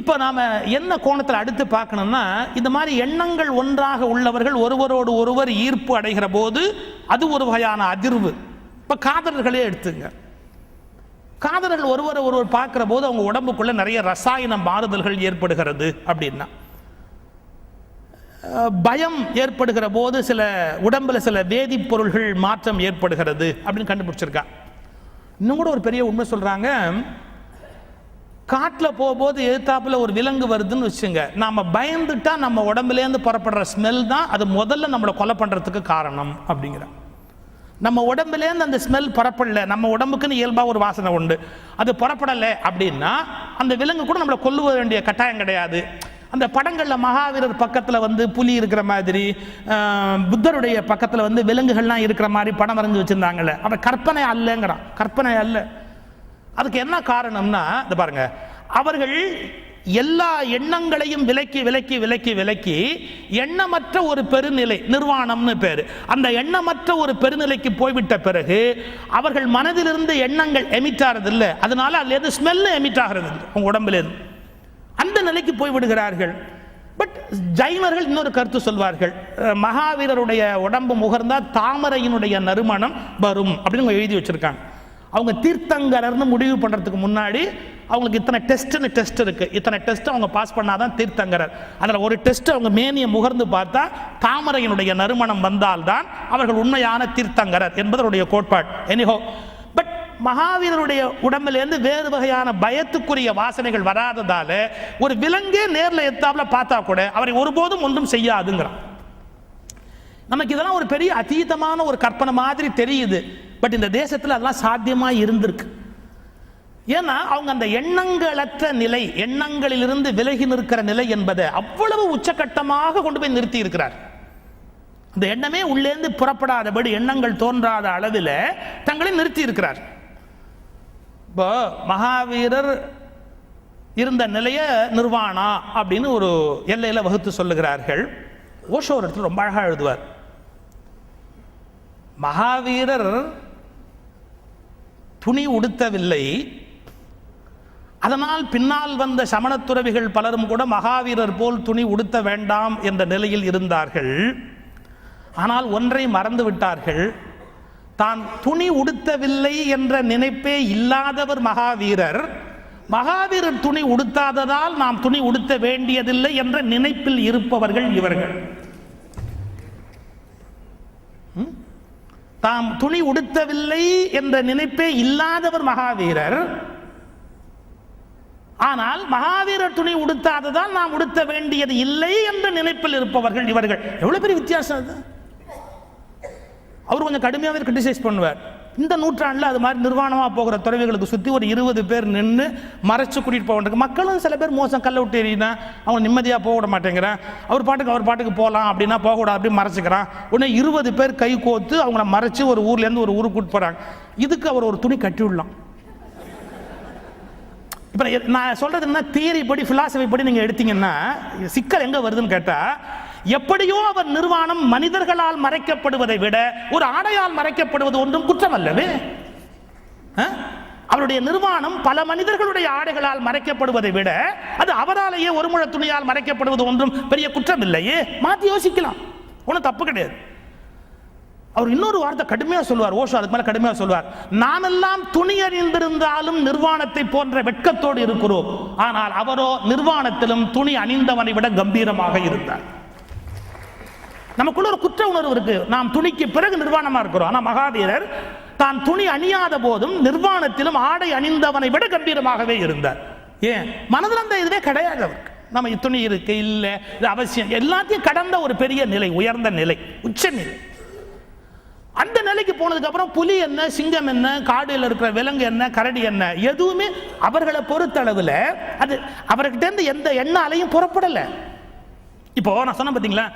இப்போ நாம் என்ன கோணத்தில் அடுத்து பார்க்கணும்னா இந்த மாதிரி எண்ணங்கள் ஒன்றாக உள்ளவர்கள் ஒருவரோடு ஒருவர் ஈர்ப்பு அடைகிற போது அது ஒரு வகையான அதிர்வு. இப்போ காதலர்களே எடுத்துங்க. காதலர்கள் ஒருவர் ஒருவர் பார்க்குற போது அவங்க உடம்புக்குள்ளே நிறைய ரசாயன மாறுதல்கள் ஏற்படுகிறது அப்படின்னா. பயம் ஏற்படுகிற போது சில உடம்பில் சில வேதிப்பொருள்கள் மாற்றம் ஏற்படுகிறது அப்படின்னு கண்டுபிடிச்சிருக்கா. இன்னும் கூட ஒரு பெரிய உண்மை சொல்கிறாங்க காட்டில் போகும்போது எதிர்த்தாப்பில் ஒரு விலங்கு வருதுன்னு வச்சுங்க. நாம் பயந்துட்டா நம்ம உடம்புலேருந்து புறப்படுற ஸ்மெல் தான் அது முதல்ல நம்மளை கொலை பண்ணுறதுக்கு காரணம் அப்படிங்கிற நம்ம உடம்புலேருந்து அந்த ஸ்மெல் புறப்படல. நம்ம உடம்புக்குன்னு இயல்பாக ஒரு வாசனை உண்டு. அது புறப்படலை அப்படின்னா அந்த விலங்கு கூட நம்மளை கொல்லுவ வேண்டிய கட்டாயம் கிடையாது. அந்த படங்களில் மகாவீரர் பக்கத்தில் வந்து புலி இருக்கிற மாதிரி புத்தருடைய பக்கத்தில் வந்து விலங்குகள்லாம் இருக்கிற மாதிரி படம் வரைஞ்சி வச்சுருந்தாங்கல்ல. அவன் கற்பனை அல்லங்கிறான். கற்பனை அல்ல. அதுக்கு என்ன காரணம்னா இந்த பாருங்க. அவர்கள் எல்லா எண்ணங்களையும் விலக்கி விலக்கி விலக்கி விலக்கி எண்ணமற்ற ஒரு பெருநிலை நிர்வாணம்னு பேர். அந்த எண்ணமற்ற ஒரு பெருநிலைக்கு போய்விட்ட பிறகு அவர்கள் மனதிலிருந்து எண்ணங்கள் எமிட் ஆகிறதில்லை அதனால அதுலேருந்து ஸ்மெல்லு எமிட் ஆகிறது உங்க உடம்புலேருந்து அந்த நிலைக்கு போய் விடுகிறார்கள் பட் ஜைனர்கள் இன்னொரு கருத்து சொல்வார்கள். மகாவீரருடைய உடம்பு முகர்ந்தால் தாமரையினுடைய நறுமணம் வரும் அப்படின்னு அவங்க எழுதி வச்சிருக்காங்க. அவங்க தீர்த்தங்கரர்னு முடிவு பண்ணுறதுக்கு முன்னாடி அவங்களுக்கு இத்தனை டெஸ்ட்டுன்னு டெஸ்ட் இருக்கு. இத்தனை டெஸ்ட் அவங்க பாஸ் பண்ணாதான் தீர்த்தங்கரர். அதில் ஒரு டெஸ்ட் அவங்க மேனியை முகர்ந்து பார்த்தா தாமரையினுடைய நறுமணம் வந்தால்தான் அவர்கள் உண்மையான தீர்த்தங்கரர் என்பதனுடைய கோட்பாடு. எனிஹோ பட் மகாவீரருடைய உடம்பிலேருந்து வேறு வகையான பயத்துக்குரிய வாசனைகள் வராததால ஒரு விலங்கே நேரில் எத்தாப்புல பார்த்தா கூட அவரை ஒருபோதும் ஒன்றும் செய்யாதுங்கிறான். நமக்கு இதெல்லாம் ஒரு பெரிய அதீதமான ஒரு கற்பனை மாதிரி தெரியுது. பட் இந்த தேசத்தில் அதெல்லாம் சாத்தியமாக இருந்திருக்கு. ஏன்னா அவங்க அந்த எண்ணங்களற்ற நிலை எண்ணங்களிலிருந்து விலகி நிற்கிற நிலை என்பதை அவ்வளவு உச்சக்கட்டமாக கொண்டு போய் நிறுத்தி இருக்கிறார் அந்த எண்ணமே உள்ளேந்து புறப்படாதபடி எண்ணங்கள் தோன்றாத அளவில் தங்களை நிறுத்தி இருக்கிறார் இப்போ மகாவீரர் இருந்த நிலைய நிர்வாணா அப்படின்னு ஒரு எல்லையில் வகுத்து சொல்லுகிறார்கள். ஓஷோ ஒரு இடத்துல ரொம்ப அழகாக எழுதுவார். மகாவீரர் துணி உடுத்தவில்லை. அதனால் பின்னால் வந்த சமணத்துறவிகள் பலரும் கூட மகாவீரர் போல் துணி உடுத்த வேண்டாம் என்ற நிலையில் இருந்தார்கள். ஆனால் ஒன்றை மறந்து விட்டார்கள். தான் துணி உடுத்தவில்லை என்ற நினைப்பே இல்லாதவர் மகாவீரர். மகாவீரர் துணி உடுத்தாததால் நாம் துணி உடுத்த வேண்டியதில்லை என்ற நினைப்பில் இருப்பவர்கள் இவர்கள். தாம் துணி உடுத்தவில்லை என்ற நினைப்பே இல்லாதவர் மகாவீரர். ஆனால் மகாவீரர் துணி உடுத்தாததால் நாம் உடுத்த வேண்டியது இல்லை என்ற நினைப்பில் இருப்பவர்கள் இவர்கள். எவ்வளவு பெரிய வித்தியாசம் அது? அவர் கொஞ்சம் கடுமையாகவே கிரிட்டிசைஸ் பண்ணுவார். இந்த நூற்றாண்டில் அது மாதிரி நிர்வாணமாக போகிற துறவிகளுக்கு சுற்றி ஒரு இருபது பேர் நின்று மறைச்சு கூட்டிகிட்டு போக மக்களும் சில பேர் மோசம் கல்ல விட்டு எறியினா அவங்க நிம்மதியாக போக விட மாட்டேங்கிறான். அவர் பாட்டுக்கு அவர் பாட்டுக்கு போகலாம் அப்படின்னா போகக்கூடாது அப்படின்னு மறைச்சிக்கிறான். உடனே இருபது பேர் கை கோத்து அவங்கள மறைச்சு ஒரு ஊர்லேருந்து ஒரு ஊருக்கு கூட்டு போகிறாங்க இதுக்கு அவர் ஒரு துணி கட்டி விடலாம். இப்போ நான் சொல்கிறது என்ன? தியரி படி ஃபிலாசபி படி நீங்கள் எடுத்தீங்கன்னா சிக்கல் எங்கே வருதுன்னு கேட்டால் எப்படியோ அவர் நிர்வாணம் மனிதர்களால் மறைக்கப்படுவதை விட ஒரு ஆடையால் மறைக்கப்படுவது ஒன்றும் குற்றம் அல்லவே ஆ? அவருடைய நிர்வாணம் பல மனிதர்களுடைய ஆடைகளால் மறைக்கப்படுவதை விட அது அவராலேயே ஒரு முழ துணியால் மறைக்கப்படுவது ஒன்றும் பெரிய குற்றம் இல்லையே மாத்தி யோசிக்கலாம். ஒன்றும் தப்பு கிடையாது. அவர் இன்னொரு வார்த்தை கடுமையாக சொல்வார் ஓஷோ அதுக்கு மேலே கடுமையாக சொல்வார் நாமெல்லாம் துணி அணிந்திருந்தாலும் நிர்வாணத்தை போன்ற வெட்கத்தோடு இருக்கிறோம். ஆனால் அவரோ நிர்வாணத்திலும் துணி அணிந்தவனை விட கம்பீரமாக இருந்தார். நமக்குள்ள ஒரு குற்ற உணர்வு இருக்கு. நாம் துணிக்கு பிறகு நிர்வாணமா இருக்கிறோம். ஆனா மகாவீரர் தான் துணி அணியாத போதும் நிர்வாணத்திலும் ஆடை அணிந்தவனை விட கம்பீரமாகவே இருந்தார். ஏன்? மனதில் அந்த இதுவே கிடையாது அவருக்கு. நம்ம துணி இருக்கு இல்லை இது அவசியம். எல்லாத்தையும் கடந்த ஒரு பெரிய நிலை உயர்ந்த நிலை உச்ச நிலை. அந்த நிலைக்கு போனதுக்கு அப்புறம் புலி என்ன சிங்கம் என்ன காடுல இருக்கிற விலங்கு என்ன கரடி என்ன எதுவுமே அவர்களை பொறுத்தளவுல அது அவர்கிட்ட இருந்து எந்த எண்ண அலையும் புறப்படலை. இப்போ நான் சொன்னேன் பார்த்தீங்களா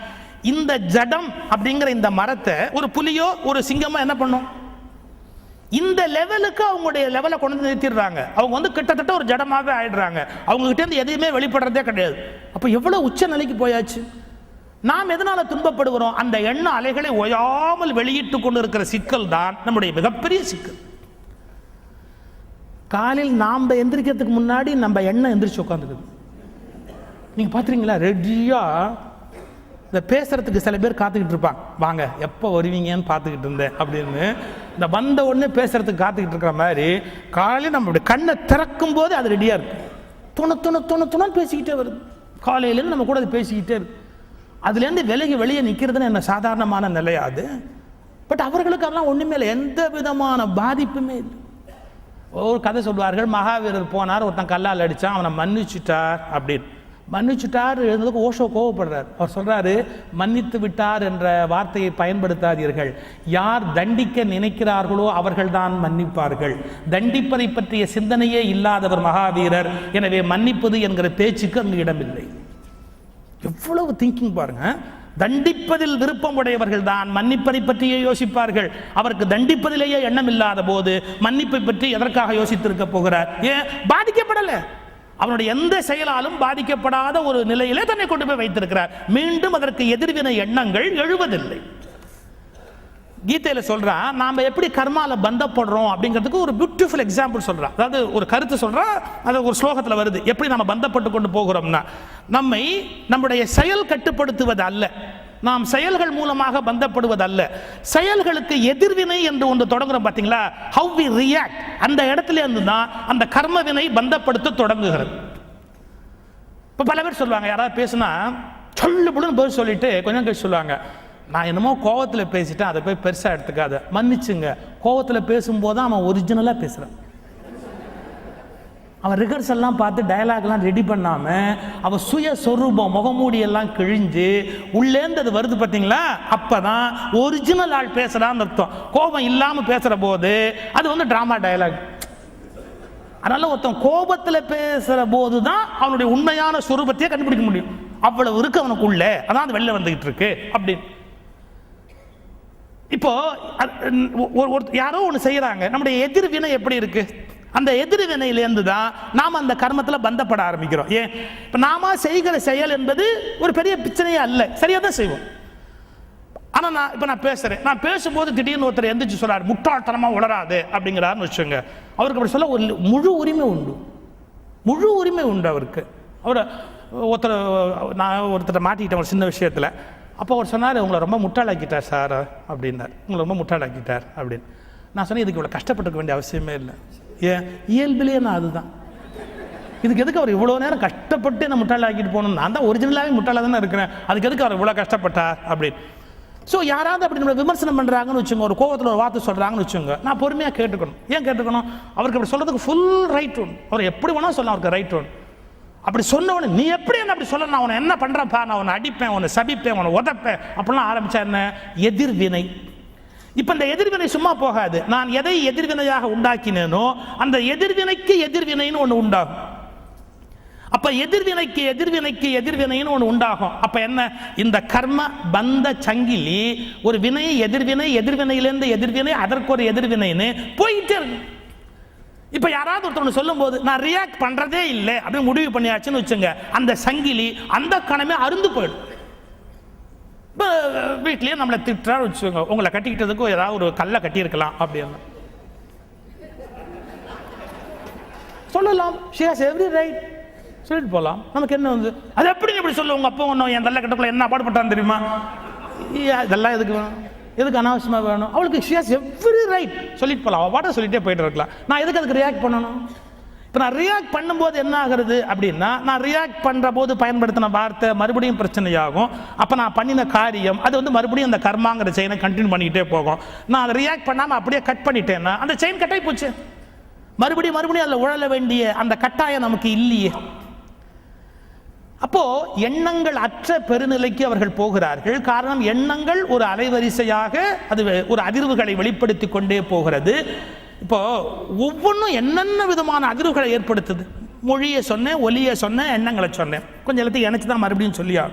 இந்த ஜடம் அப்படிங்கிற இந்த மரத்தை ஒரு புலியோ ஒரு சிங்கமோ என்ன பண்ணும்? இந்த லெவலுக்கு அவங்களுடைய லெவலை கொண்டு வந்து நிறுத்திடுறாங்க. அவங்க வந்து கிட்டத்தட்ட ஒரு ஜடமாகவே ஆயிடுறாங்க. அவங்க இருந்து எதையுமே வெளிப்படுறதே கிடையாது. அப்போ எவ்வளோ உச்ச நிலைக்கு போயாச்சு? நாம் எதனால துன்பப்படுகிறோம்? அந்த எண்ண அலைகளை ஓயாமல் வெளியிட்டு கொண்டு இருக்கிற சிக்கல் தான் நம்முடைய மிகப்பெரிய சிக்கல். காலையில் நாம் எந்திரிக்கிறதுக்கு முன்னாடி நம்ம எண்ணம் எந்திரிச்சு உட்காந்துக்குது நீங்கள் பார்த்துறீங்களா ரெடியாக இந்த பேசுறதுக்கு சில பேர் காத்துக்கிட்டு இருப்பாங்க. வாங்க எப்போ வருவீங்கன்னு பார்த்துக்கிட்டு இருந்தேன் அப்படின்னு. இந்த வந்த உடனே பேசுறதுக்கு காத்துக்கிட்டு இருக்கிற மாதிரி காலையில் நம்மளுடைய கண்ணை திறக்கும் போது அது ரெடியாக இருக்கும். துணை துணை துணை துணைன்னு பேசிக்கிட்டே வருது. காலையிலேருந்து நம்ம கூட அது பேசிக்கிட்டே இருக்கு. அதுலேருந்து விலகி வெளியே நிற்கிறதுன்னு என்ன சாதாரணமான நிலையாது பட் அவர்களுக்கு அதெல்லாம் ஒன்றுமே இல்லை. எந்த விதமான பாதிப்புமே இல்லை. ஒரு கதை சொல்வார்கள் மகாவீரர் போனார் ஒருத்தன் கல்லால் அடித்தான் அவனை மன்னிச்சுட்டார் அப்படின்னு. மன்னிச்சுட்டார் எழுந்ததுக்கு ஓஷோ கோவப்படுறார். அவர் சொல்கிறாரு மன்னித்து விட்டார் என்ற வார்த்தையை பயன்படுத்தாதீர்கள். யார் தண்டிக்க நினைக்கிறார்களோ அவர்கள்தான் மன்னிப்பார்கள். தண்டிப்பதை பற்றிய சிந்தனையே இல்லாதவர் மகாவீரர். எனவே மன்னிப்பது என்கிற பேச்சுக்கு அங்கு இடமில்லை. எவ்வளவு திங்கிங் பாருங்க. தண்டிப்பதில் விருப்பம் உடையவர்கள் தான் மன்னிப்பதை பற்றியே யோசிப்பார்கள். அவருக்கு தண்டிப்பதிலேயே எண்ணம் இல்லாத போது மன்னிப்பை பற்றி எதற்காக யோசித்திருக்க போகிறார்? ஏன்? பாதிக்கப்படலை. அவனுடைய எந்த செயலாலும் பாதிக்கப்படாத ஒரு நிலையிலே தன்னை கொண்டு போய் வைத்திருக்கிறார். மீண்டும் அதற்கு எதிர்வினை எண்ணங்கள் எழுவதில்லை. கீதையில சொல்றான் நாம எப்படி கர்மால பந்தப்படுறோம்? அப்படிங்கிறதுக்கு ஒரு பியூட்டிஃபுல் எக்ஸாம்பிள் சொல்றான் அதாவது ஒரு கருத்து சொல்றான் அது ஒரு ஸ்லோகத்தில் வருது. எப்படி நம்ம பந்தப்பட்டு கொண்டு போகிறோம்னா நம்மை நம்முடைய செயல் கட்டுப்படுத்துவது அல்ல. நாம் செயல்கள் மூலமாக பந்தப்படுவதல்ல. செயல்களுக்கு எதிர்வினை என்று ஒன்று தொடங்குறோம் பார்த்தீங்களா ஹவ் வி ரியாக்ட் அந்த இடத்துல இருந்து தான் அந்த கர்மவினை பந்தப்படுத்த தொடங்குகிறது. இப்போ பல பேர் சொல்லுவாங்க யாராவது பேசுனா சொல்லு புடுன்னு போய் சொல்லிட்டு கொஞ்சம் கழிச்சு சொல்லுவாங்க. நான் என்னமோ கோவத்தில் பேசிட்டேன் அதை போய் பெருசாக எடுத்துக்காத. மன்னிச்சுங்க. கோவத்தில் பேசும்போது தான் அவன் ஒரிஜினலாக பேசுகிறான் அவன் ரிஹர்சல்லாம் பார்த்து டயலாக்லாம் ரெடி பண்ணாமல் அவன் சுய சொரூபம் முகமூடியெல்லாம் கிழிஞ்சு உள்ளேந்து அது வருது பார்த்தீங்களா? அப்போ தான் ஒரிஜினல் ஆள் பேசுகிறான்னு அர்த்தம். கோபம் இல்லாமல் பேசுகிற போது அது வந்து ட்ராமா டயலாக் அதனால் ஒருத்தன் கோபத்தில் பேசுகிற போது தான் அவனுடைய உண்மையான சுரூபத்தையே கண்டுபிடிக்க முடியும். அவ்வளவு இருக்கு அவனுக்குள்ளே. அதான் அது வெளில வந்துகிட்டு இருக்கு அப்படின்னு. இப்போ ஒரு- ஒரு யாரோ ஒன்று செய்கிறாங்க நம்முடைய எதிர்வினை எப்படி இருக்குது அந்த எதிர்வினையிலேருந்து தான் நாம் அந்த கர்மத்தில் பந்தப்பட ஆரம்பிக்கிறோம். ஏன்? இப்போ நாம செய்கிற செயல் என்பது ஒரு பெரிய பிரச்சனையே அல்ல. சரியாக தான் செய்வோம். ஆனால் நான் இப்போ நான் பேசுகிறேன் நான் பேசும்போது திடீர்னு ஒருத்தர் எந்திரிச்சு சொல்கிறார் முட்டாள்தனமாக உளராது அப்படிங்கிறாருன்னு வச்சுக்கோங்க. அவருக்கு அப்படி சொல்ல ஒரு முழு உரிமை உண்டு. முழு உரிமை உண்டு அவருக்கு. அவர் ஒருத்தர் நான் ஒருத்தர் மாட்டிக்கிட்டேன் ஒரு சின்ன விஷயத்தில். அப்போ அவர் சொன்னார் உங்களை ரொம்ப முட்டாளாக்கிட்டார் சார் அப்படின்னார். உங்களை ரொம்ப முட்டாளாக்கிட்டார் அப்படின்னு. நான் சொன்னேன் இதுக்கு இவ்வளோ கஷ்டப்பட்டுக்க வேண்டிய அவசியமே இல்லை. ஏன் இயல்பிலே நான் அதுதான். இதுக்கு எதுக்கு அவர் இவ்வளோ நேரம் கஷ்டப்பட்டு நான் முட்டாளாக்கிட்டு போகணும் நான் தான் ஒரிஜினலாகவே முட்டாளாக தானே இருக்கிறேன். அதுக்கு எதுக்கு அவர் இவ்வளோ கஷ்டப்பட்டார் அப்படின்னு. ஸோ யாராவது அப்படி நம்மளை விமர்சனம் பண்ணுறாங்கன்னு வச்சுங்க ஒரு கோவத்தில் ஒரு வார்த்தை சொல்கிறாங்கன்னு வச்சுங்க நான் பொறுமையாக கேட்டுக்கணும். ஏன் கேட்டுக்கணும்? அவருக்கு அப்படி சொல்கிறதுக்கு ஃபுல் ரைட் ஒன் அவர் எப்படி வேணால் சொல்லலாம் அவருக்கு ரைட் ஒன் அப்படி சொன்னவனு நீ எப்படி என்ன அப்படி சொல்ல நான் உன்னை என்ன பண்ணுறப்பா நான் உன்னை அடிப்பேன் உன்னை சபிப்பேன் உன்னை உதப்பேன். அப்படிலாம் ஆரம்பித்தா என்ன? எதிர்வினை. இப்போ இந்த எதிர்வினை சும்மா போகாது. நான் எதை எதிர்வினையாக உண்டாக்கினேனோ அந்த எதிர்வினைக்கு எதிர்வினைன்னு ஒன்று உண்டாகும். அப்ப எதிர்வினைக்கு எதிர்வினைக்கு எதிர்வினைன்னு ஒன்று உண்டாகும். அப்ப என்ன? இந்த கர்ம பந்த சங்கிலி ஒரு வினை எதிர்வினை எதிர்வினையிலேருந்து எதிர்வினை அதற்கு ஒரு எதிர்வினைன்னு போயிட்டே இருக்கு. இப்போ யாராவது ஒருத்தவங்க சொல்லும்போது நான் ரியாக்ட் பண்ணுறதே இல்லை அப்படின்னு முடிவு பண்ணியாச்சுன்னு வச்சுங்க அந்த சங்கிலி அந்த கணமே அருந்து போயிடும். இப்போ வீட்லயே நம்மளை திட்டுறா வச்சுக்கோங்க. உங்களை கட்டிக்கிட்டதுக்கு ஏதாவது ஒரு கல்லை கட்டியிருக்கலாம் அப்படின்னு. சொல்லலாம். ஷி ஹாஸ் எவ்ரி ரைட் சொல்லிட்டு போகலாம் நமக்கு என்ன வந்து அது எப்படி இப்படி சொல்லு? உங்கள் அப்பா ஒன்றும் என் தள்ள கட்டக்குள்ள என்ன பாடுபட்டான்னு தெரியுமா? இதெல்லாம் எதுக்கு வேணும்? எதுக்கு அனாவசியமாக வேணும்? அவளுக்கு ஷி ஹாஸ் எவ்ரி ரைட் சொல்லிட்டு போகலாம் அவள் பாட்டை சொல்லிட்டே போயிட்டு இருக்கலாம். நான் எதுக்கு அதுக்கு ரியாக்ட் பண்ணணும்? இப்போ நான் ரியாக்ட் பண்ணும்போது என்ன ஆகுறது அப்படின்னா நான் ரியாக்ட் பண்ணுற போது பயன்படுத்தின வார்த்தை மறுபடியும் பிரச்சனையாகும். அப்போ நான் பண்ணின காரியம் அது வந்து மறுபடியும் அந்த கர்மாங்கிற செயினை கண்டினியூ பண்ணிக்கிட்டே போகும். நான் அதை ரியாக்ட் பண்ணாமல் அப்படியே கட் பண்ணிட்டேன்னா அந்த செயின் கட்டாகி போச்சு. மறுபடியும் மறுபடியும் அதில் உழல வேண்டிய அந்த கட்டாயம் நமக்கு இல்லையே. அப்போ எண்ணங்கள் அற்ற பெருநிலைக்கு அவர்கள் போகிறார்கள். காரணம் எண்ணங்கள் ஒரு அலைவரிசையாக அது ஒரு அதிர்வுகளை வெளிப்படுத்தி கொண்டே போகிறது. இப்போ ஒவ்வொன்றும் என்னென்ன விதமான அதிர்வுகளை ஏற்படுத்துது? மொழியை சொன்னேன் ஒலியை சொன்னேன் எண்ணங்களை சொன்னேன். கொஞ்சம் எல்லாத்தையும் இணைச்சி தான் மறுபடியும் சொல்லியா?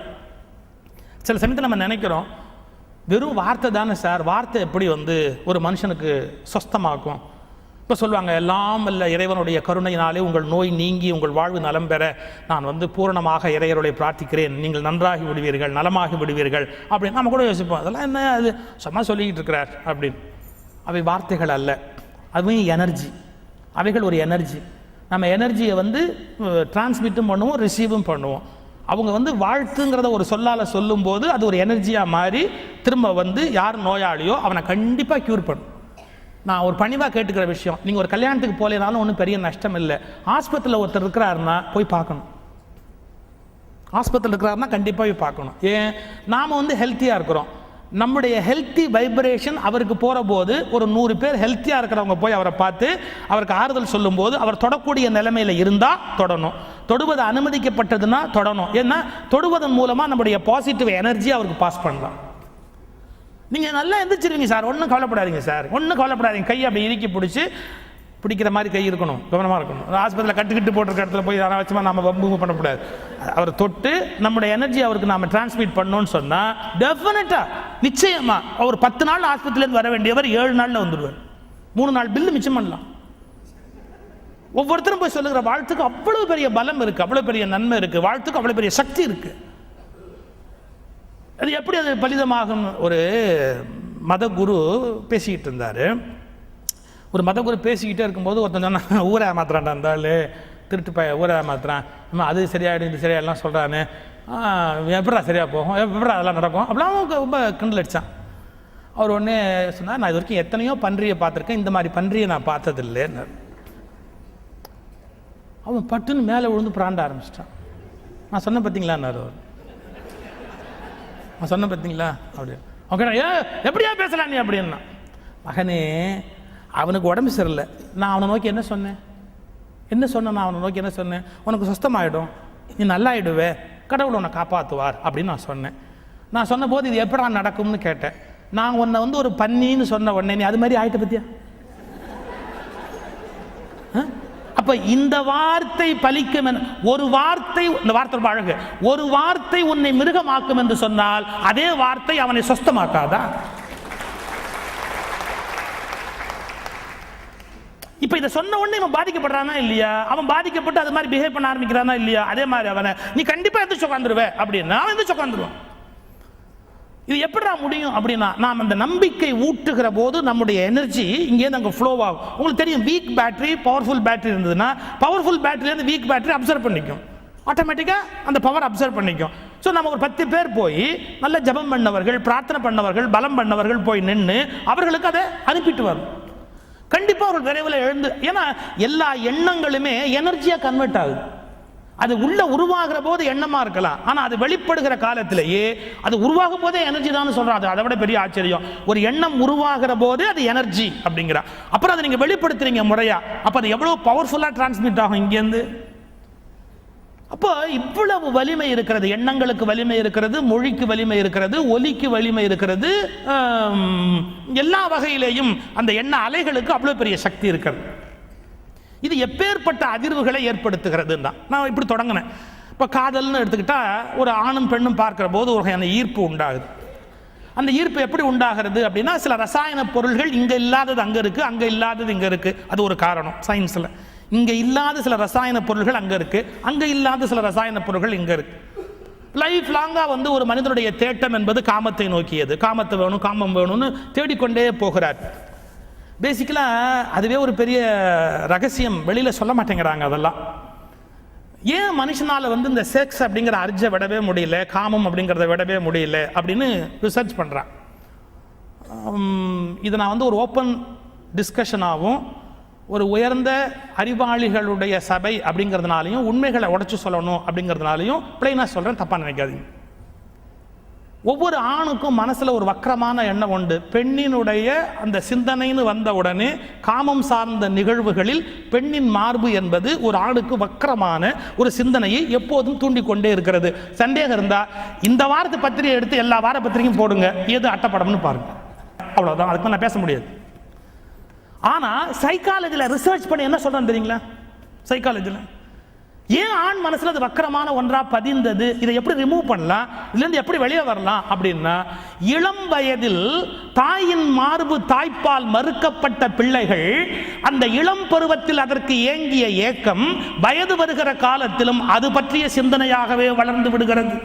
சில சமயத்தில் நம்ம நினைக்கிறோம் வெறும் வார்த்தை தானே சார். வார்த்தை எப்படி வந்து ஒரு மனுஷனுக்கு சொஸ்தமாக்கும்? இப்போ சொல்லுவாங்க எல்லாம் இல்லை இறைவனுடைய கருணையினாலே உங்கள் நோய் நீங்கி உங்கள் வாழ்வு நலம் பெற நான் வந்து பூரணமாக இறையருளை பிரார்த்திக்கிறேன். நீங்கள் நன்றாகி விடுவீர்கள் நலமாகி விடுவீர்கள் அப்படின்னு நம்ம கூட யோசிப்போம். அதெல்லாம் என்ன அது? சும்மா சொல்லிக்கிட்டு இருக்கிறார் அப்படின்னு. அவை வார்த்தைகள் அல்ல. அதுவும் எனர்ஜி. அவைகள் ஒரு எனர்ஜி. நம்ம எனர்ஜியை வந்து டிரான்ஸ்மிட்டும் பண்ணுவோம் ரிசீவும் பண்ணுவோம். அவங்க வந்து வாழ்த்துங்கிறத ஒரு சொல்லால் சொல்லும்போது அது ஒரு எனர்ஜியாக மாறி திரும்ப வந்து யார் நோயாளியோ அவனை கண்டிப்பாக க்யூர் பண்ணும். நான் ஒரு பணிவாக கேட்டுக்கிற விஷயம். நீங்கள் ஒரு கல்யாணத்துக்கு போலேனாலும் ஒன்றும் பெரிய நஷ்டம் இல்லை. ஆஸ்பத்திரியில் ஒருத்தர் இருக்கிறாருன்னா போய் பார்க்கணும். ஆஸ்பத்திரியில் இருக்கிறாருன்னா கண்டிப்பாக போய் பார்க்கணும். ஏன்? நாம் வந்து ஹெல்த்தியாக இருக்கிறோம். நம்முடைய ஹெல்த்தி வைப்ரேஷன் அவருக்கு போகிற போது ஒரு நூறு பேர் ஹெல்த்தியாக இருக்கிறவங்க போய் அவரை பார்த்து அவருக்கு ஆறுதல் சொல்லும்போது அவர் தொடக்கூடிய நிலைமையில் இருந்தால் தொடணும். தொடுவது அனுமதிக்கப்பட்டதுன்னா தொடணும். ஏன்னா தொடுவதன் மூலமாக நம்முடைய பாசிட்டிவ் எனர்ஜி அவருக்கு பாஸ் பண்ணலாம். நீங்கள் நல்லா எந்திரிச்சிருவீங்க சார். ஒன்றும் கவலைப்படாதீங்க சார். ஒன்றும் கவலைப்படாதீங்க. கையை அப்படி இறுக்கி பிடிச்சி பிடிக்கிற மாதிரி கை இருக்கணும் கவனமாக இருக்கணும். ஆஸ்பத்திரியில் கட்டுக்கிட்டு போட்டிருக்க இடத்துல போய் அனாவசியமாக நம்ம வம்பு பண்ணக்கூடாது. அவர் தொட்டு நம்முடைய எனர்ஜி அவருக்கு நாம் டிரான்ஸ்மிட் பண்ணோம்னு சொன்னால் டெஃபினட்டாக நிச்சயமாக அவர் பத்து நாள் ஆஸ்பத்திரியிலேருந்து வர வேண்டியவர் ஏழு நாளில் வந்துடுவார் மூணு நாள் பில்லு மிச்சம் பண்ணலாம். ஒவ்வொருத்தரும் போய் சொல்லுகிற வாழ்த்துக்கு அவ்வளவு பெரிய பலம் இருக்கு அவ்வளவு பெரிய நன்மை இருக்கு வாழ்த்துக்கு அவ்வளவு பெரிய சக்தி இருக்கு. அது எப்படி அது பலிதமாகும் ஒரு மத குரு பேசிக்கிட்டு இருந்தார். ஒரு மத குரு பேசிக்கிட்டே இருக்கும்போது ஒருத்தன் சொன்னா ஊரை ஏமாத்துறான்டா இருந்தாள் திருட்டு பய ஊரை ஏமாத்துறான். அது சரியாயிடும் இது சரியாயிடலாம் சொல்கிறான்னு எப்படா சரியாக போகும்? எப்படா அதெல்லாம் நடக்கும்? அப்படிலாம் ரொம்ப கிண்டல் அடித்தான் அவர் ஒன்று சொன்னார் நான் இது வரைக்கும் எத்தனையோ பன்றியை பார்த்துருக்கேன். இந்த மாதிரி பன்றியை நான் பார்த்ததில்லைன்னு. அவன் பட்டுன்னு மேலே விழுந்து பிராண்ட ஆரம்பிச்சிட்டான். நான் சொன்னேன் பார்த்தீங்களான்னாரு அவர் நான் சொன்னேன் பார்த்தீங்களா? அப்படி ஓகேடா ஏ எப்படியா பேசலாம் நீ? அப்படின்னா மகனே அவனுக்கு உடம்பு சரியில்லை. நான் அவனை நோக்கி என்ன சொன்னேன்? என்ன சொன்னேன் நான் அவனை நோக்கி என்ன சொன்னேன்? உனக்கு சுஸ்தமாயிடும். நீ நல்லாயிடுவே. கடவுள் உன்னை காப்பாற்றுவார் அப்படின்னு நான் சொன்னேன். நான் சொன்ன போது இது எப்படா நடக்கும்னு கேட்டேன். நான் உன்னை வந்து ஒரு பன்னின்னு சொன்ன உடனே நீ அது மாதிரி ஆயிட்ட பத்தியா? அப்போ இந்த வார்த்தை பலிக்கும் ஒரு வார்த்தை இந்த வார்த்தை ரொம்ப அழகு. ஒரு வார்த்தை உன்னை மிருகமாக்கும் என்று சொன்னால் அதே வார்த்தை அவனை சொஸ்தமாக்காதா? இப்போ இதை சொன்ன உடனே இவன் பாதிக்கப்படுறானா இல்லையா? அவன் பாதிக்கப்பட்டு அது மாதிரி பிஹேவ் பண்ண ஆரம்பிக்கிறானா இல்லையா? அதே மாதிரி அவனை. நீ கண்டிப்பா எந்திரிச்சு உட்காந்துருவே அப்படின்னா. அவன் எந்திரிச்சு உட்காந்துருவான் இது எப்படிடா முடியும் அப்படின்னா நாம் அந்த நம்பிக்கை ஊட்டுகிற போது நம்முடைய எனர்ஜி இங்கேருந்து அங்கே ஃப்ளோ ஆகும். உங்களுக்கு தெரியும் வீக் பேட்டரி பவர்ஃபுல் பேட்டரி இருந்ததுன்னா பவர்ஃபுல் பேட்டரியிலேருந்து வீக் பேட்டரி அப்சர்வ் பண்ணிக்கும். ஆட்டோமேட்டிக்காக அந்த பவர் அப்சர்வ் பண்ணிக்கும். ஸோ நம்ம ஒரு பத்து பேர் போய் நல்ல ஜெபம் பண்ணவர்கள் பிரார்த்தனை பண்ணவர்கள் பலம் பண்ணவர்கள் போய் நின்று அவர்களுக்கு அதை அனுப்பிட்டு வரும். கண்டிப்பாக அவர்கள் விரைவில் எழுந்து ஏன்னா எல்லா எண்ணங்களுமே எனர்ஜியாக கன்வெர்ட் ஆகுது. அது உள்ள உருவாகிற போது எண்ணமா இருக்கலாம். ஆனா அது வெளிப்படுகிற காலத்திலேயே அது உருவாகும் போதே எனர்ஜி தான் சொல்றோம் அது அதை விட பெரிய ஆச்சரியம். ஒரு எண்ணம் உருவாகிற போது அது எனர்ஜி அப்படிங்கிற அப்புறம் அதை நீங்க வெளிப்படுத்துறீங்க முறையா. அப்ப அது எவ்வளவு பவர்ஃபுல்லா டிரான்ஸ்மிட் ஆகும் இங்கேருந்து? அப்போ இவ்வளவு வலிமை இருக்கிறது. எண்ணங்களுக்கு வலிமை இருக்கிறது மொழிக்கு வலிமை இருக்கிறது ஒலிக்கு வலிமை இருக்கிறது எல்லா வகையிலேயும் அந்த எண்ண அலைகளுக்கு அவ்வளோ பெரிய சக்தி இருக்கிறது. இது எப்பேற்பட்ட அதிர்வுகளை ஏற்படுத்துகிறது தான் நான் இப்படி தொடங்கினேன். இப்போ காதல்னு எடுத்துக்கிட்டா ஒரு ஆணும் பெண்ணும் பார்க்குற போது ஒரு வகையான ஈர்ப்பு உண்டாகுது. அந்த ஈர்ப்பு எப்படி உண்டாகிறது அப்படின்னா சில ரசாயன பொருள்கள் இங்கே இல்லாதது அங்கே இருக்குது அங்கே இல்லாதது இங்கே இருக்குது அது ஒரு காரணம் சயின்ஸில் இங்கே இல்லாத சில ரசாயன பொருள்கள் அங்கே இருக்குது அங்கே இல்லாத சில ரசாயன பொருள்கள் இங்கே இருக்குது லைஃப் லாங்காக வந்து ஒரு மனிதனுடைய தேட்டம் என்பது காமத்தை நோக்கியது. காமத்தை வேணும் காமம் வேணும்னு தேடிக்கொண்டே போகிறார். பேசிக்கலாக அதுவே ஒரு பெரிய ரகசியம். வெளியில் சொல்ல மாட்டேங்கிறாங்க அதெல்லாம். ஏன் மனுஷனால் வந்து இந்த செக்ஸ் அப்படிங்கிற அர்ஜை விடவே முடியல காமம் அப்படிங்கிறத விடவே முடியல அப்படின்னு ரிசர்ச் பண்ணுறான் இதை நான் வந்து ஒரு ஓப்பன் டிஸ்கஷனாகவும் ஒரு உயர்ந்த அறிவாளிகளுடைய சபை அப்படிங்கிறதுனாலையும் உண்மைகளை உடச்சி சொல்லணும் அப்படிங்கிறதுனாலையும் பிளைனாக சொல்கிறேன் தப்பாக நினைக்காதீங்க. ஒவ்வொரு ஆணுக்கும் மனசில் ஒரு வக்கரமான எண்ணம் உண்டு. பெண்ணினுடைய அந்த சிந்தனைன்னு வந்த உடனே காமம் சார்ந்த நிகழ்வுகளில் பெண்ணின் மார்பு என்பது ஒரு ஆணுக்கு வக்கரமான ஒரு சிந்தனையை எப்போதும் தூண்டிக்கொண்டே இருக்கிறது. சந்தேகம் இருந்தால் இந்த வாரத்து பத்திரிகை எடுத்து எல்லா வார பத்திரிகையும் போடுங்க. எது அட்டப்படம்னு பாருங்க. அவ்வளோதான் அதுக்கு நான் பேச முடியாது. ஆனால் சைக்காலஜியில் ரிசர்ச் பண்ணி என்ன சொல்கிறேன் தெரியுங்களா? சைக்காலஜியில் ஏன் ஆண் மனசில் அது வக்கரமான ஒன்றாக பதிந்தது? இதை எப்படி ரிமூவ் பண்ணலாம்? இதுலேருந்து எப்படி வெளியே வரலாம்? அப்படின்னா இளம் வயதில் தாயின் மார்பு தாய்ப்பால் மறுக்கப்பட்ட பிள்ளைகள் அந்த இளம் பருவத்தில் அதற்கு ஏங்கிய ஏக்கம் வயது வருகிற காலத்திலும் அது பற்றிய சிந்தனையாகவே வளர்ந்து விடுகிறது.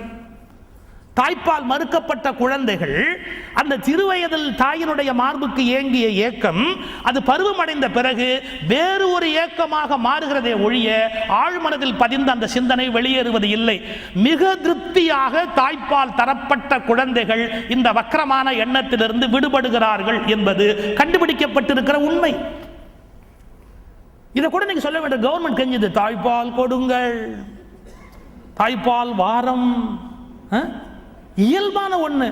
தாய்ப்பால் மறுக்கப்பட்ட குழந்தைகள் அந்த சிறுவயதில் தாயினுடைய மார்புக்கு ஏங்கிய ஏக்கம் அது பருவமடைந்த பிறகு வேறு ஒரு ஏக்கமாக மாறுகிறதே ஒழிய ஆழ்மனதில் பதிந்த அந்த சிந்தனை வெளியேறுவது இல்லை. மிக திருப்தியாக தாய்ப்பால் தரப்பட்ட குழந்தைகள் இந்த வக்கரமான எண்ணத்திலிருந்து விடுபடுகிறார்கள் என்பது கண்டுபிடிக்கப்பட்டிருக்கிற உண்மை. இதை கூட நீங்க சொல்ல வேண்டும். கவர்மெண்ட் கெஞ்சது தாய்ப்பால் கொடுங்கள். தாய்ப்பால் வாரம். ஆ? இயல்பான ஒண்ணு.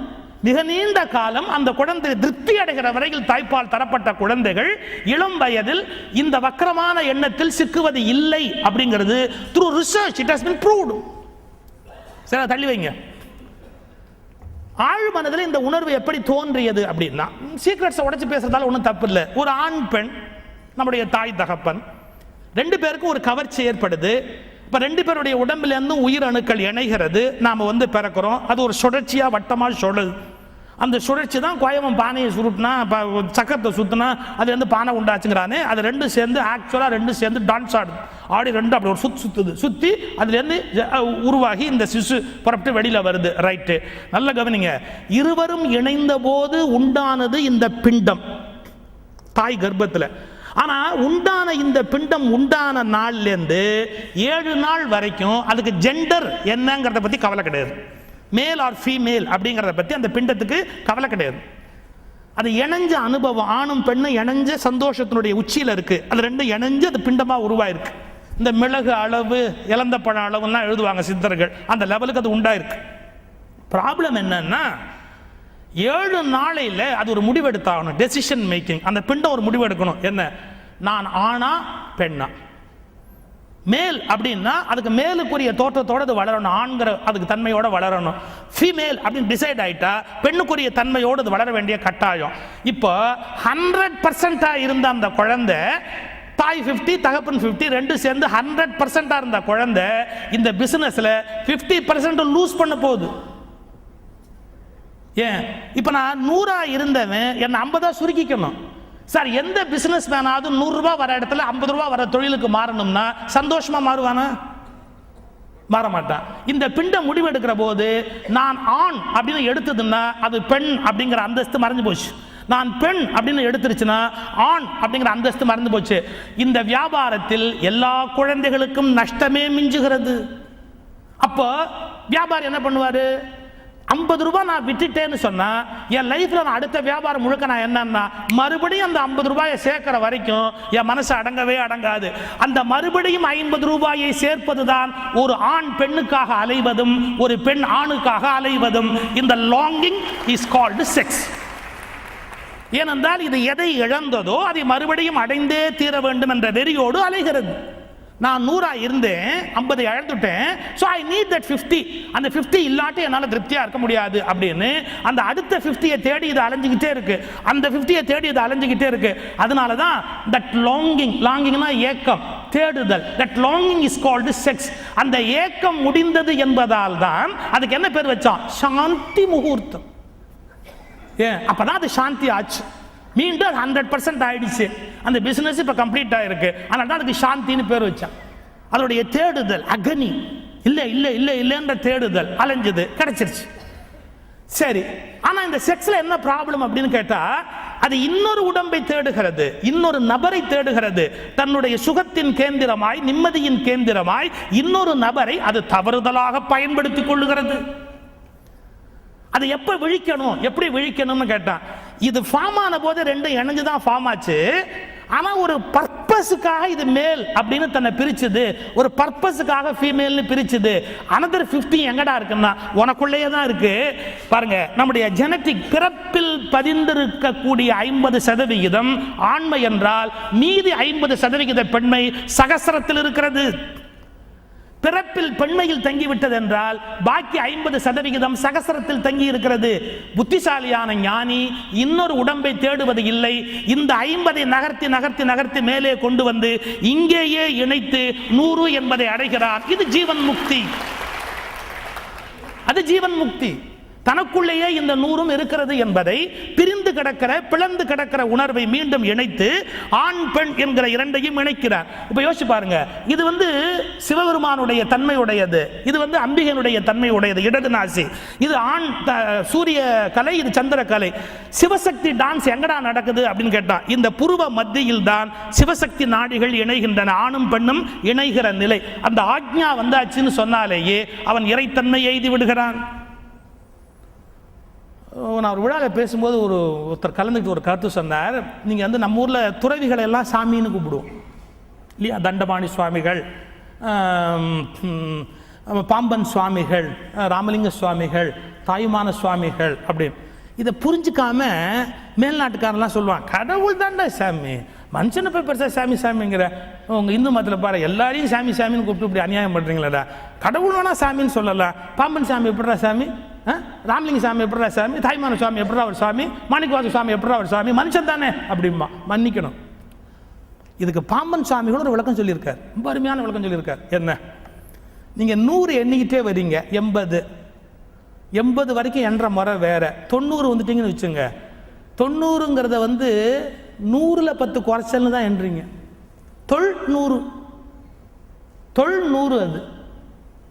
மிக நீண்ட காலம் அந்த குழந்தை திருப்தி அடைகிற வரையில் தாய்ப்பால் தரப்பட்ட குழந்தைகள் இளம் வயதில் இந்த வக்கரமான எண்ணத்தில் சிக்குவது இல்லை அப்படிங்கிறது through research it has been proved சரி தள்ளி வைங்க. ஆழ் மனதில் இந்த உணர்வு எப்படி தோன்றியது அப்படின்னா சீக்ரெட்ஸை உடைச்சு பேசுறதால ஒன்றும் தப்பு இல்லை ஒரு ஆண் பெண் நம்முடைய தாய் தகப்பன் ரெண்டு பேருக்கும் ஒரு கவர்ச்சி ஏற்படுது. இப்போ ரெண்டு பேருடைய உடம்புலேருந்து உயிர் அணுக்கள் இணைகிறது. நாம் வந்து பிறக்கிறோம். அது ஒரு சுழற்சியாக வட்டமாக சுழல் அந்த சுழற்சி தான் கோயம்பம் பானையை சுருட்டினா இப்போ சக்கரத்தை சுற்றினா அது வந்து பானை உண்டாச்சுங்கிறானே. அது ரெண்டும் சேர்ந்து ஆக்சுவலாக ரெண்டும் சேர்ந்து டான்ஸ் ஆடுது ஆடி ரெண்டு அப்படி ஒரு சுத்து சுத்துது. சுற்றி அதுலேருந்து உருவாகி இந்த சிசு புறப்பட்டு வெளியில் வருது. ரைட்டு நல்ல கவனிங்க. இருவரும் இணைந்த போது உண்டானது இந்த பிண்டம். தாய் கர்ப்பத்தில். ஆனால் உண்டான இந்த பிண்டம் உண்டான நாள்லேருந்து ஏழு நாள் வரைக்கும் அதுக்கு ஜெண்டர் என்னங்கிறத பற்றி கவலை கிடையாது. மேல் ஆர் ஃபீமேல் அப்படிங்கிறத பற்றி அந்த பிண்டத்துக்கு கவலை கிடையாது. அது இணைஞ்ச அனுபவம் ஆணும் பெண்ணும் இணைஞ்ச சந்தோஷத்தினுடைய உச்சியில் இருக்குது அது ரெண்டும் இணைஞ்சு அது பிண்டமாக உருவாயிருக்கு. இந்த மிளகு அளவு இலந்த பழம் அளவுலாம் எழுதுவாங்க சித்தர்கள். அந்த லெவலுக்கு அது உண்டாயிருக்கு. ப்ராப்ளம் என்னன்னா ஏழு நாளையில் அது ஒரு முடிவெடுத்தாகணும். டெசிஷன் மேக்கிங் அந்த பெண்ணை ஒரு முடிவெடுக்கணும். என்ன? நான் ஆணா பெண்ணா? மேல் அப்படின்னா அதுக்கு மேலுக்குரிய தோற்றத்தோடு அது வளரணும். ஆண்கிற அதுக்கு தன்மையோட வளரணும். ஃபீமேல் அப்படின்னு டிசைட் ஆகிட்டா பெண்ணுக்குரிய தன்மையோடு அது வளர வேண்டிய கட்டாயம். இப்போ ஹண்ட்ரட் பர்சன்டாக இருந்த அந்த குழந்தை தாய் 50 தகப்பன் 50 ரெண்டு சேர்ந்து ஹண்ட்ரட் பர்சன்டாக இருந்த குழந்தை இந்த பிஸ்னஸில் ஃபிஃப்டி பர்சன்ட் லூஸ் பண்ண போகுது. ஏன்? இப்போ நான் நூறாக இருந்தவன் என்னை ஐம்பதாக சுருக்கிக்கணும். சார் எந்த பிஸ்னஸ் மேனாவது நூறுரூவா வர இடத்துல ஐம்பது ரூபா வர தொழிலுக்கு மாறணும்னா சந்தோஷமாக மாறுவானா? மாற மாட்டான் இந்த பிண்டம் முடிவெடுக்கிற போது நான் ஆண் அப்படின்னு எடுத்ததுன்னா அது பெண் அப்படிங்கிற அந்தஸ்து மறைஞ்சு போச்சு. நான் பெண் அப்படின்னு எடுத்துருச்சுன்னா ஆண் அப்படிங்கிற அந்தஸ்து மறந்து போச்சு. இந்த வியாபாரத்தில் எல்லா குழந்தைகளுக்கும் நஷ்டமே மிஞ்சுகிறது. அப்போ வியாபாரி என்ன பண்ணுவார்? ஐம்பது ரூபாய் நான் விட்டுட்டேன்னு சொன்னால் என் லைஃப்பில் நான் அடுத்த வியாபாரம் முழுக்க நான் என்னன்னா மறுபடியும் அந்த ஐம்பது ரூபாயை சேர்க்கிற வரைக்கும் என் மனசு அடங்கவே அடங்காது. அந்த மறுபடியும் ஐம்பது ரூபாயை சேர்ப்பதுதான் ஒரு ஆண் பெண்ணுக்காக அலைவதும் ஒரு பெண் ஆணுக்காக அலைவதும். இந்த லாங்கிங் இஸ் கால்டு செக்ஸ் ஏனென்றால் இது எதை இழந்ததோ அதை மறுபடியும் அடைந்தே தீர வேண்டும் என்ற வெறியோடு அலைகிறது. நான் நூறா இருந்தேன் ஐம்பது இழந்துட்டேன் so I need that fifty அந்த ஃபிஃப்டி இல்லாட்டி என்னால் திருப்தியாக இருக்க முடியாது அப்படின்னு அந்த அடுத்த ஃபிஃப்டியை தேடி இது அலைஞ்சிக்கிட்டே இருக்கு. அந்த ஃபிஃப்டியை தேடி இது அலைஞ்சிக்கிட்டே இருக்கு. அதனால தான் தட் லாங்கிங் லாங்கிங்னா ஏக்கம் தேடுதல். That longing is called sex அந்த ஏக்கம் முடிந்தது என்பதால் தான் அதுக்கு என்ன பேர் வச்சான்? சாந்தி முகூர்த்தம். ஏன்? அப்பதான் அது சாந்தி ஆச்சு. மீண்டும் ஹண்ட்ரட் பர்சன்ட் ஆயிடுச்சு. அந்த பிசினஸ் இப்போ கம்ப்ளீட் ஆயிருக்கு. அதனால தான் அதுக்கு சாந்தின்னு பேர் வச்சான். அதோடைய தேடுதல் அகனி. இல்லை இல்லை இல்லை இல்லைன்ற தேடுதல் அலைஞ்சது கிடைச்சிருச்சு. சரி ஆனா இந்த செக்ஸ்ல என்ன ப்ராப்ளம் அப்படின்னு கேட்டா அது இன்னொரு உடம்பை தேடுகிறது இன்னொரு நபரை தேடுகிறது. தன்னுடைய சுகத்தின் கேந்திரமாய் நிம்மதியின் கேந்திரமாய் இன்னொரு நபரை அது தவறுதலாக பயன்படுத்திக் கொள்ளுகிறது. அது எப்போ விழிக்கணும்? எப்படி விழிக்கணும்னு கேட்டான். இது ஃபார்ம் ஆன போது ரெண்டும் இணைஞ்சு தான் ஃபார்ம் ஆச்சு. ஆனால் ஒரு பர்பஸுக்காக இது மேல் அப்படின்னு தன்னை பிரிச்சுது. ஒரு பர்பஸுக்காக ஃபீமேல்னு பிரிச்சுது. அனதர் 50 எங்கடா இருக்குன்னா உனக்குள்ளேயே தான் இருக்கு. பாருங்க நம்முடைய ஜெனட்டிக் பிறப்பில் பதிந்திருக்கக்கூடிய ஐம்பது சதவிகிதம் ஆண்மை என்றால் மீதி ஐம்பது சதவிகித பெண்மை சகசரத்தில் இருக்கிறது. பிறப்பில் பெண்மையில் தங்கிவிட்டது என்றால் பாக்கி ஐம்பது சதவிகிதம் சகசரத்தில் தங்கி இருக்கிறது புத்திசாலியான ஞானி இன்னொரு உடம்பை தேடுவது இல்லை. இந்த ஐம்பதை நகர்த்தி நகர்த்தி நகர்த்தி மேலே கொண்டு வந்து இங்கேயே இணைத்து நூறு என்பதை அடைகிறார். இது ஜீவன் முக்தி. அது ஜீவன் முக்தி. தனக்குள்ளேயே இந்த நூறும் இருக்கிறது என்பதை பிரிந்து கிடக்கிற பிளந்து கிடக்கிற உணர்வை மீண்டும் இணைத்து ஆண் பெண் என்கிற இரண்டையும் இணைக்கிறார். இப்ப யோசிச்சு பாருங்க. இது வந்து சிவபெருமானுடைய தன்மையுடையது. இது வந்து அம்பிகனுடைய தன்மை உடையது இடது நாசி. இது ஆண் த- சூரிய கலை இது சந்திர கலை. சிவசக்தி டான்ஸ் எங்கடா நடக்குது அப்படின்னு கேட்டா இந்த புருவ மத்தியில் தான் சிவசக்தி நாடிகள் இணைகின்றன. ஆணும் பெண்ணும் இணைகிற நிலை. அந்த ஆக்ஞா வந்தாச்சுன்னு சொன்னாலேயே அவன் இறைத்தன்மை எய்தி விடுகிறான். நான் ஒரு விழாவில் பேசும்போது ஒரு ஒருத்தர் கலந்துக்கிட்டு ஒரு கருத்து சொன்னார். நீங்கள் வந்து நம்ம ஊரில் துறவிகளை எல்லாம் சாமின்னு கூப்பிடுவோம். இல்லையா? தண்டபாணி சுவாமிகள் பாம்பன் சுவாமிகள் ராமலிங்க சுவாமிகள் தாயுமான சுவாமிகள் அப்படின்னு. இதை புரிஞ்சுக்காம மேல்நாட்டுக்காரெல்லாம் சொல்லுவான் கடவுள் தாண்டா சாமி மனுஷனை போய் பெருசாக சாமி சாமிங்கிற. உங்கள் இந்து மதத்தில் பாரு எல்லாரையும் சாமி சாமின்னு கூப்பிட்டு இப்படி அநியாயம் பண்றீங்களடா. கடவுள் வேணா சாமின்னு சொல்லலாம் பாம்பன் சாமி எப்படிடா சாமி? ராமலிங்க சாமி எப்படிரா சாமி? தாய்மான சுவாமி எப்படிடா ஒரு சாமி? மாணிக்கவாச சுவாமி எப்படிடா ஒரு சாமி? மனுஷன் தானே அப்படிம்பா. மன்னிக்கணும். இதுக்கு பாம்பன் சுவாமிகள் ஒரு விளக்கம் சொல்லியிருக்கார். ரொம்ப அருமையான விளக்கம் சொல்லியிருக்கார். என்ன? நீங்கள் நூறு எண்ணிக்கிட்டே வரீங்க. எண்பது. எண்பது வரைக்கும் என்ற முறை வேற. தொண்ணூறு வந்துட்டீங்கன்னு வச்சுங்க. தொண்ணூறுங்கிறத வந்து நூறில் பத்து குறைச்சல்னு தான் எண்றீங்க தொல் நூறு தொல் நூறு அது.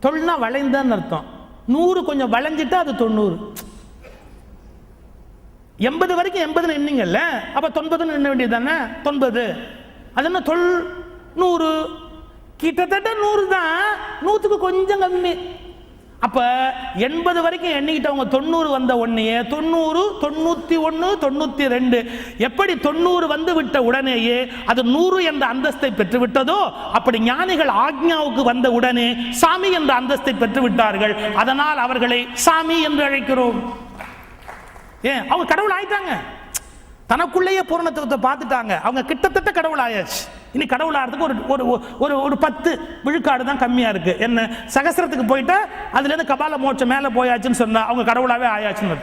தொல்னா வளைந்தான்னு அர்த்தம். நூறு கொஞ்சம் வளைஞ்சிட்டா அது தொண்ணூறு. எண்பது வரைக்கும் எண்பதுன்னு எண்ணிங்கல்ல அப்ப தொண்பதுன்னு எண்ண வேண்டியது தானே தொண்பது. அது என்ன தொல் நூறு. கிட்டத்தட்ட நூறு தான். நூற்றுக்கு கொஞ்சம் கம்மி. அப்போ எண்பது வரைக்கும் எண்ணிக்கிட்டவங்க தொண்ணூறு வந்த ஒன்றையே தொண்ணூறு தொண்ணூற்றி ஒன்று தொண்ணூற்றி ரெண்டு. எப்படி தொண்ணூறு வந்து விட்ட உடனேயே அது நூறு என்ற அந்தஸ்தை பெற்று விட்டதோ அப்படி ஞானிகள் ஆக்ஞாவுக்கு வந்த உடனே சாமி என்ற அந்தஸ்தை பெற்று விட்டார்கள் அதனால் அவர்களை சாமி என்று அழைக்கிறோம். ஏன்? அவங்க கடவுள் ஆயிட்டாங்க. தனக்குள்ளேயே பூரணத்துவத்தை பார்த்துட்டாங்க. அவங்க கிட்டத்தட்ட கடவுள் ஆயாச்சு. இனி கடவுள் ஆகிறதுக்கு ஒரு ஒரு ஒரு ஒரு பத்து விழுக்காடு தான் கம்மியாக இருக்குது என்ன சகசிரத்துக்கு போயிட்டா அதுலேருந்து கபால மோட்சம் மேலே போயாச்சுன்னு சொன்னால் அவங்க கடவுளாகவே ஆயாச்சுன்னு